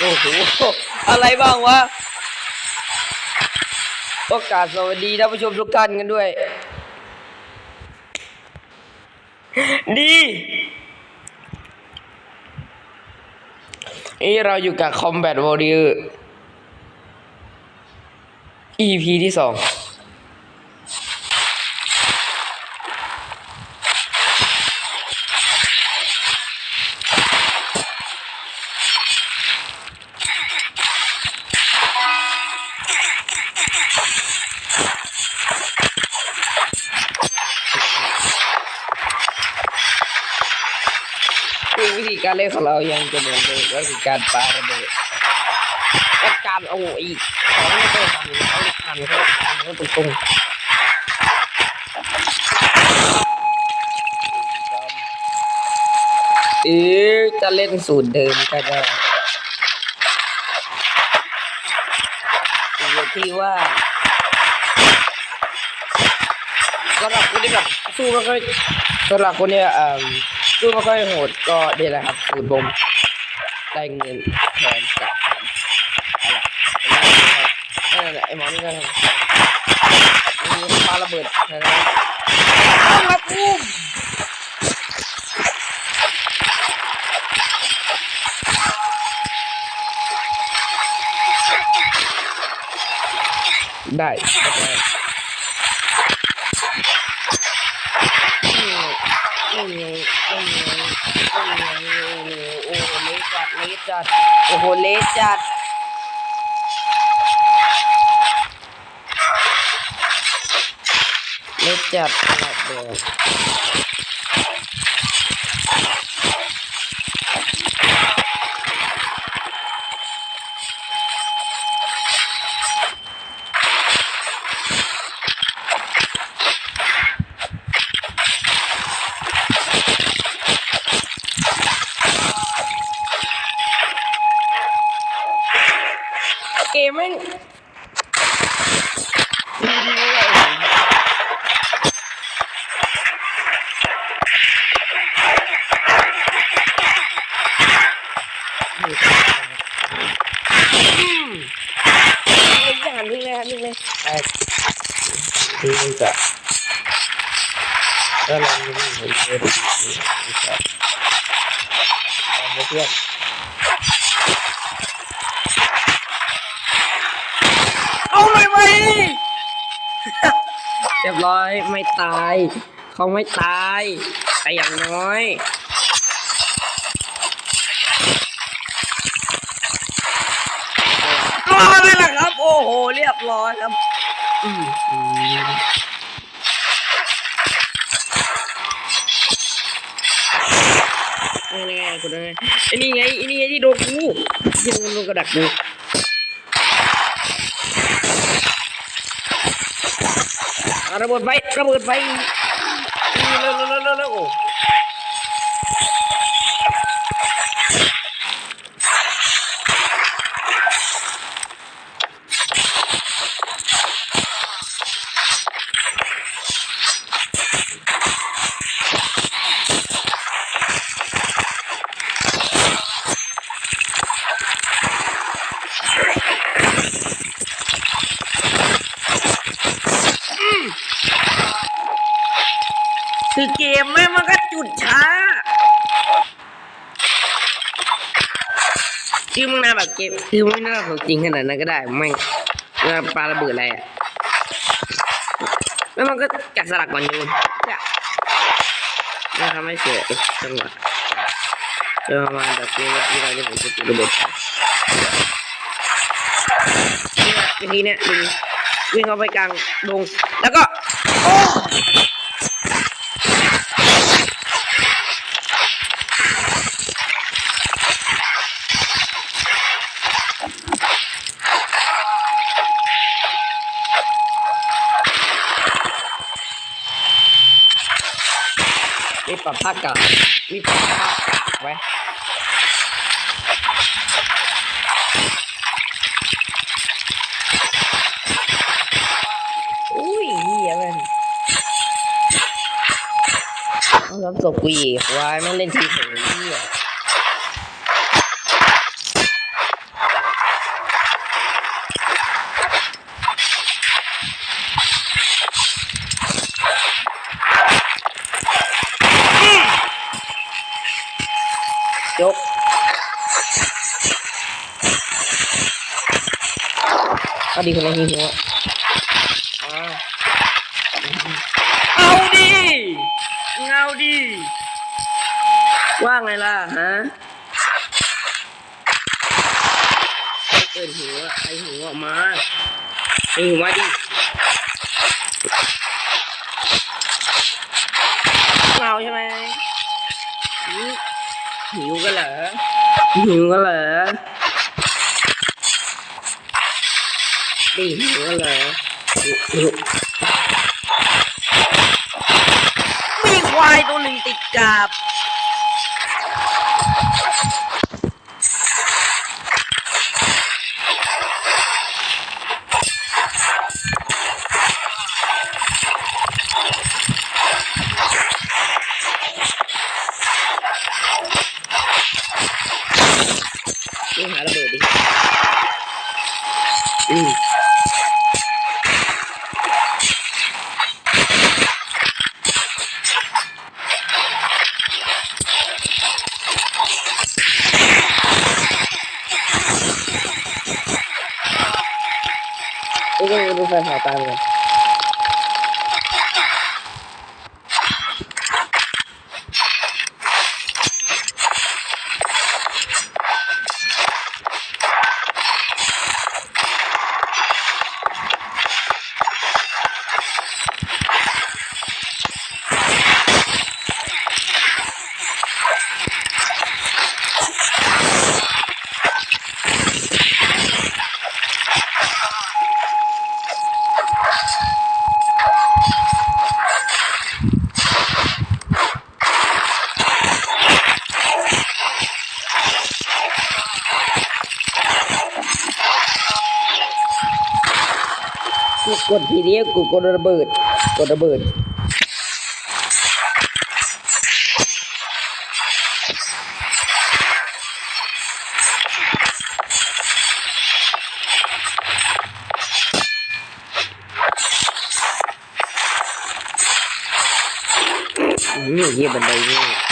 โอ้โห อะไรบ้างวะประกาศสวัสดีท่านผู้ชมทุกท่านกันด้วย ดีนี่เราอยู่กับ Combat Warrior EP ที่สอง การเล่นของเรายังจะเหมือนเดิมก็คือการปาระเบิดและการโอ้ยของไม่เคยทำเขาทำเขาทำเขาตรงๆเออจะเล่นสูตรเดิมก็ได้อยู่ที่ว่าสำหรับคนที่แบบสู้ไม่ค่อยสำหรับคนเนี่ยอ่อ สู้ไม่ค่อยโหดก็นี่แหละครับสูตรบมได้เงินแทนจากอะไรนั่นแหละไอ้หมอนี่ก็ทำมีปาระเบิดนะครับต้องมาปุ้มได้ได้นี่ไงนี่ไงนี่ไงโอ้โหเละ จัด โอ้โห เละจัด เละจัดขนาดเดียว ไม่ตาย เขาไม่ตาย แต่อย่างน้อยรอดเลยล่ะครับ โอ้โห เรียบร้อยครับ อืมอืมนี่ไงคุณไงไอ้นี่ไงไอ้นี่ไงที่โดนกูที่โดนโดนกระดักกู อะระเบิดไฟระ คือมึงน่าแบบเกมคือไม่น่าของจริงขนาดนั้นก็ได้ไม่งน่าปาระเบิดอะไรอะแล้วมันก็จัดสลักก่อนโยนจ้ะไม่ทำให้เสียจังหวะจะประมาณแบบนี้ที่เราจะผมจะจุดระเบิดไปทีเนี้ยดึงวิ่งเข้าไปกลางดงแล้วก็โอ้ ปรับภาคกลางมีปรับภาคกางไว้อุ้ยเหี้ยมันเอารับศพกูอีกวายไม่เล่นทีเผ เอาดีคนละหิวอะเอาเอาดิเงาดิว่าไงล่ะฮะใครเกินหิวอะใครหิวออกมาใครหิวมาดิเงาใช่ไหมหืมหิวกันเหรอหิวกันเหรอ ตีหิวกันเหรอมีควายตัวหนึ่งติดกับ โอ้ยดูแฟน กดทีเดียวกูกดระเบิด กดระเบิดอืมเยี่ยบันไดนี่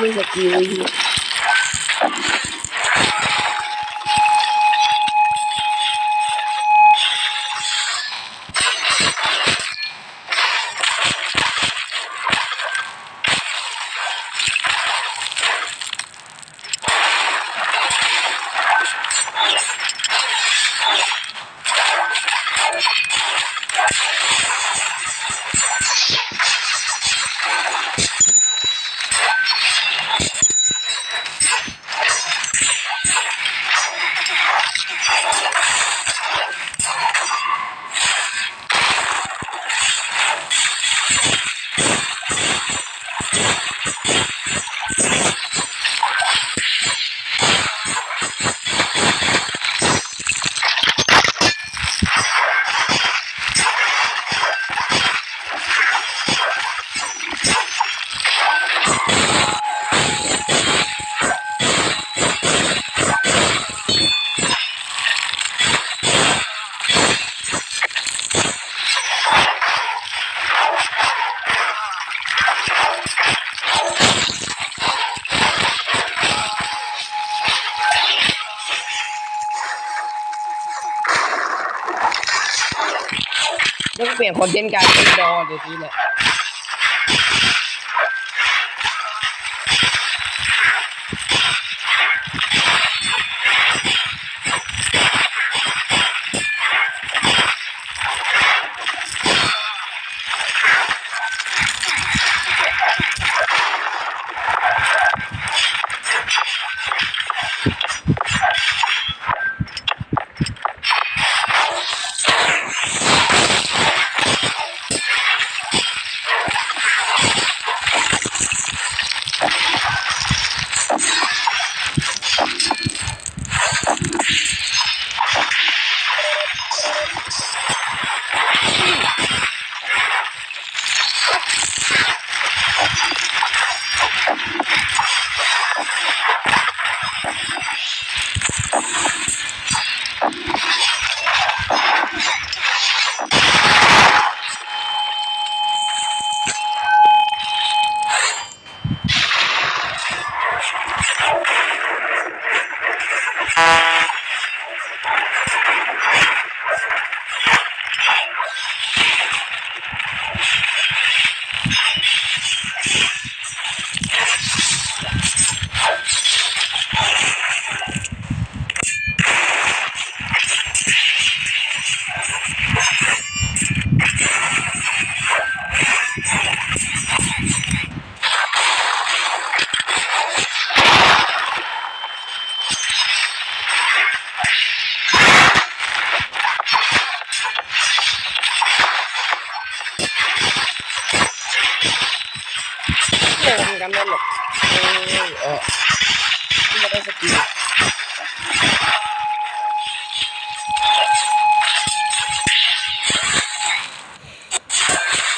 ไม่มีสกิ เปลี่ยนคอนเทนต์การเป็นดอเดี๋ยวนี้แหละ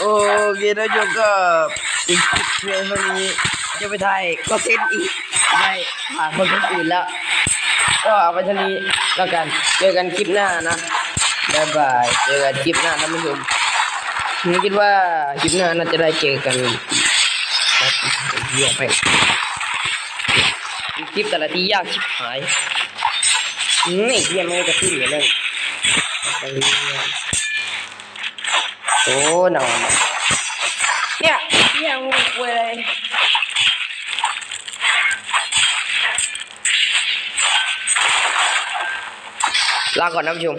โอเคนะโยมก็อีกเพียงเท่านี้จะไปถ่ายก็เซ็นอีกไม่ผ่านคนอื่นแล้ว ก็เอาไปเท่านี้แล้วกันเจอกันคลิปหน้านะบายบายเจอกันคลิปหน้านะผู้ชมผมคิดว่าคลิปหน้าน่าจะได้เจอกันเยี่ยมไปคลิปแต่ละทียากชิบหายอืมไอ้เยี่ยมไม่จะขึ้นเลยเรื่อย โอ้หนอนเนี่ยเนี่ยงูเวยลาก่อนนะผู้ชม